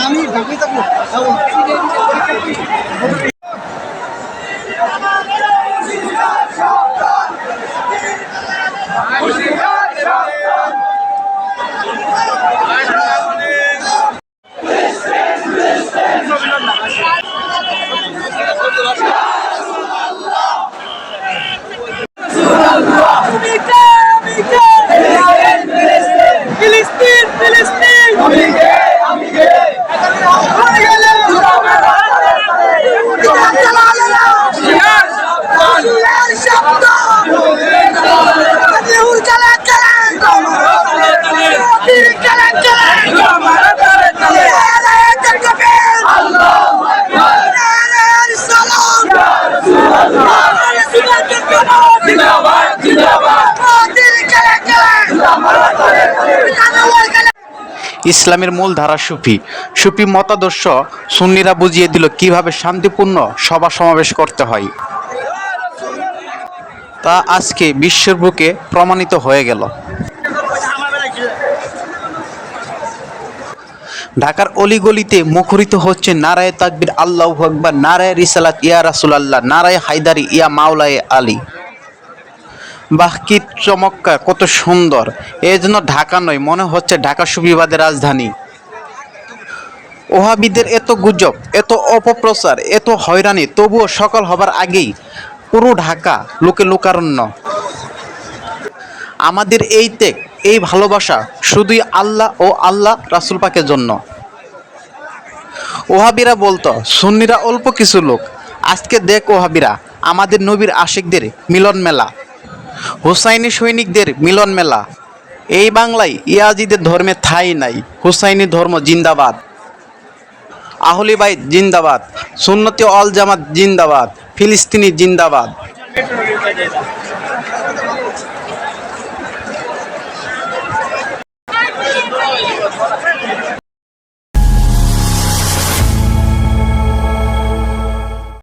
আমি ঢাকায় থাকব ইসলামের মূল ধারা সুফি। সুফি মতাদর্শ সুন্নিরা বুঝিয়ে দিল কীভাবে শান্তিপূর্ণ সভা সমাবেশ করতে হয়। তা আজকে বিশ্বের বুকে প্রমাণিত হয়ে গেল। ঢাকার অলিগলিতে মুখরিত হচ্ছে নারায় তাকবির, আল্লাহ আকবার, নারায় রিসালাত ইয়া রাসুলাল্লাহ, নারায় হায়দারি ইয়া মাওলায় আলী। বাহ, কি চমৎকার, কত সুন্দর। এই জন্য ঢাকা নয়, মনে হচ্ছে ঢাকা সুবিবাদের রাজধানী। ওহাবিদের এত গুজব, এত অপপ্রচার, এত হয়রানি, তবুও সকাল হবার আগেই পুরো ঢাকা লোকে লোকারণ্য। আমাদের এই ত্যাগ, এই ভালোবাসা শুধুই আল্লাহ ও আল্লাহ রাসুল পাকের জন্য। ওহাবিরা বলতো, সুন্নিরা অল্প কিছু লোক। আজকে দেখ ওহাবিরা, আমাদের নবীর আশিকদের মিলন মেলা হুসাইনি সৈনিকদের মিলন মেলা। এই বাংলায় ইয়াজিদের ধর্মে থাই নাই। হুসাইনি ধর্ম জিন্দাবাদ। আহলিবাইদ জিন্দাবাদ। সুন্নতি অল জামাত জিন্দাবাদ। ফিলিস্তিনি জিন্দাবাদ।